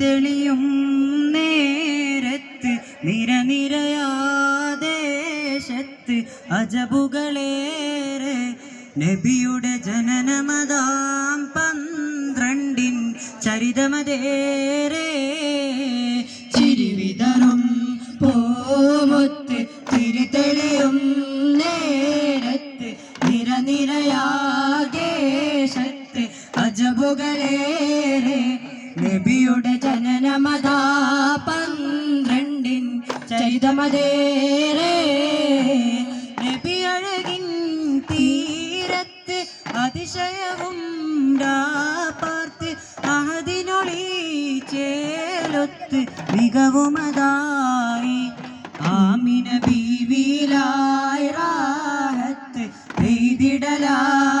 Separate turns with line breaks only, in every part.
തിരിതെളിയും നേരത്ത് നിരനിരയാദേശത്ത് അജബുകളേറെ നബിയുടെ ജനനമതാം പന്ത്രണ്ടിൻ ചരിതമതേറെ ചരിതമതേറെ നബി അഴകിൻ തീരത്ത് അതിശയവും പാർത്ത് അഹദിനൊളി ചേലൊത്ത് മികവുമതായി. ആമിന ബീവിലായി റാഹത്ത് പെയ്തിടലായി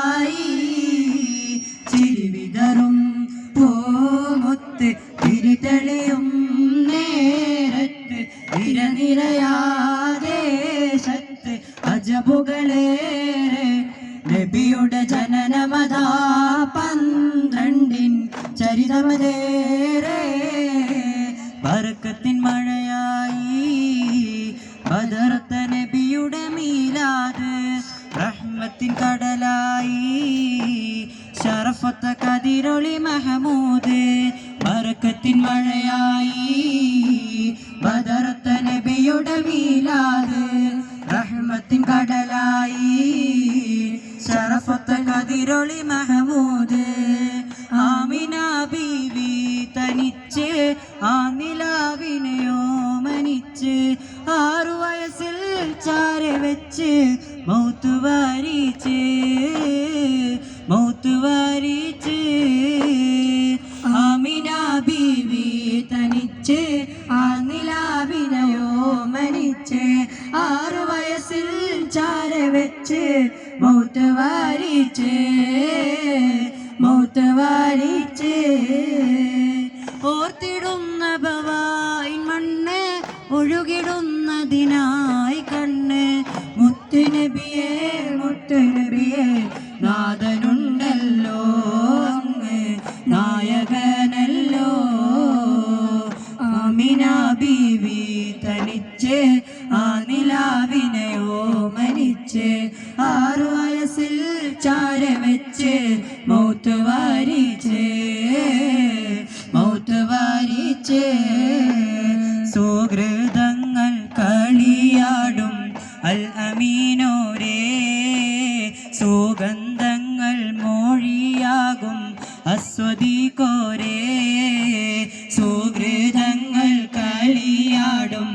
അജബുകളേറെ നബിയുടെ ജനനമതാ പന്ത്രണ്ടിൻ ചരിതമതേറെ ബർക്കത്തിൻ മഴയായി ബദർത്ത നബിയുടെ മീലാത് റഹ്മത്തിൻ കടലായി ഷറഫത്ത കതിരൊളി മഹമൂദ് ബർക്കത്തിൻ മഴയായി ബദർത്ത നബിയുടെ മീലാത് കടലായി. ശറഫത്ത കതിരൊളി മഹമൂദ്. ആമിന ബീവി തനിച്ച് ആ നിലാവിനെയോ മനിച്ച് ആറു വയസ്സിൽ ചാര വെച്ച് മൗത്തു വാരിച്ച് ആറു വയസ്സിൽ ചാര വെച്ച് മൗത്ത് വാരിച്ച് മൗത്ത് വാരിച്ച്. ഓർത്തിടുന്ന മനിച്ച് ആറു വയസ്സിൽ ചാര വെച്ച് മൗത്ത് വാരിച്ച് മൗത്ത് വാരിച്ച് സുഹൃതങ്ങൾ കളിയാടും അൽ അമീനോരേ. സുഗന്ധങ്ങൾ മൊഴിയാകും അസ്വദിക്കോരേ സുഹൃതങ്ങൾ കളിയാടും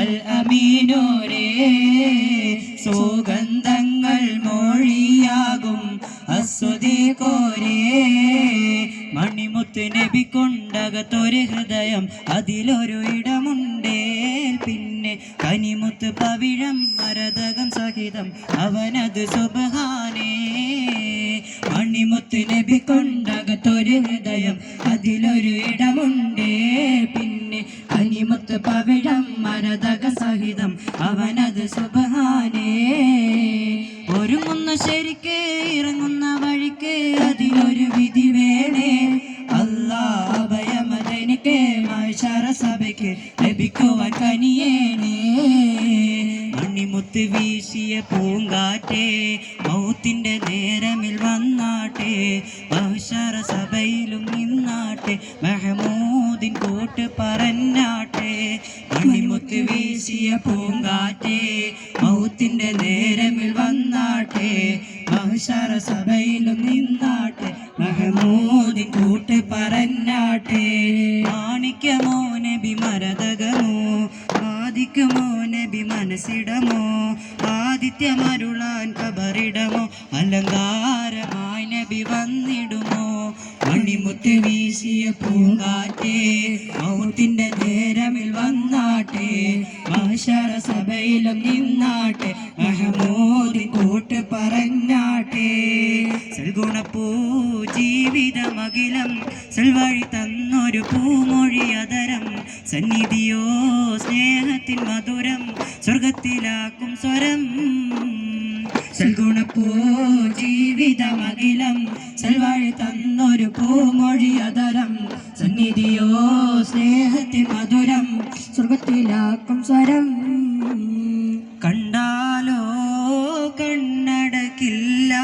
അൽ അമീനോരേ. സുഗന്ധങ്ങൾ അസ്വദിക്കോരേ മണിമുത്ത് നബി ഹൃദയം അതിലൊരു ഇടമുണ്ടേ. പിന്നെ കനിമുത്ത് പവിഴം മരതകം സഹിതം അവനത് സുബഹാനേ. മണിമുത്ത് നബി ഹൃദയം അതിലൊരു ഇടമുണ്ടേ. പിന്നെ കനിമുത്ത് പവിഴം മരതക സഹിതം അവനത് സുബഹാനേ. ഒരുങ്ങുന്ന ശരിക്ക് ഇറങ്ങുന്ന വഴിക്ക് അതിനൊരു വിധി വേണേ. അല്ലാ അഭയമതെനിക്ക് സഭയ്ക്ക് ലഭിക്കുവാൻ കനിയേണേ. മണിമുത്ത് വീശിയ പൂങ്കാറ്റേ മൗത്തിന്റെ നേരമിൽ വന്നാട്ടെ. മൈശാര സഭയിലും നിന്നാട്ടെ. മെഹമൂദിൻ കൂട്ട് പറഞ്ഞാട്ടെ മണിമുത്ത് വീശിയ പൂങ്കാറ്റേ മൗത്തിന്റെ നേരമിൽ വന്നാട്ടെ മഹശര സഭയിലും നിന്നാട്ടെ മഹമൂദിൻ കൂട്ട് പറഞ്ഞാട്ടെ മാണിക്യമോ നബി മരതകമോ ആദിക്കുമോ നബി മനസ്സിടമോ ആദിത്യമരുളാൻ കബറിടമോ അലങ്കാരമായി നബി വന്നിടുമോ. മണിമുത്ത് വീശിയ പൂങ്കാറ്റേ മൗത്തിന്റെ നേരമിൽ വന്നാട്ടെ മാഷറ സഭയിലും നിന്നാട്ടെ മഹമൂദിൻ കൂട്ട് പറഞ്ഞാട്ടെ. സൽഗുണപ്പൂ ജീവിതമകിലം സൽവഴി തന്നൊരു പൂമൊഴി അതരം സന്നിധിയോ സ്നേഹത്തിൻ മധുരം സ്വർഗത്തിലാക്കും സ്വരം. സൽഗുണപ്പൂ ജീവിതമകിലം സൽവാഴി തന്നൊരു പൂമൊഴി അതരം. സന്നിധിയോ സ്നേഹത്തിൽ മധുരം. സ്വർഗത്തിലാക്കും സ്വരം. കണ്ടാലോ കണ്ണടക്കില്ല.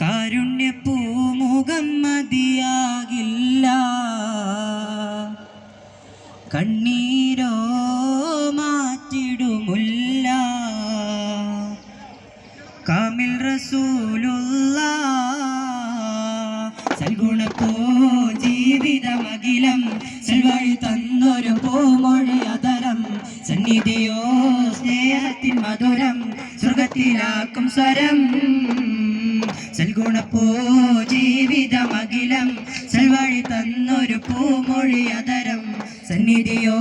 കാരുണ്യപ്പൂമുഖം മതിയാകില്ല. കണ്ണീരോ ജീവിതമകിലം സെൽവഴി തന്നൊരു പൂമൊഴി അതരം സന്നിധിയോ സ്നേഹത്തിൻ മധുരം സ്വർഗത്തിലാക്കും സ്വരം. സൽഗുണപ്പോ അഖിലം ചെൽവഴി തന്നൊരു പൂമൊഴി അതരം സന്നിധിയോ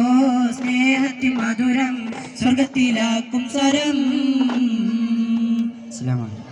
സ്നേഹത്തിൻ മധുരം സ്വർഗത്തിലാക്കും സ്വരം. അസ്സലാമു അലൈക്കും.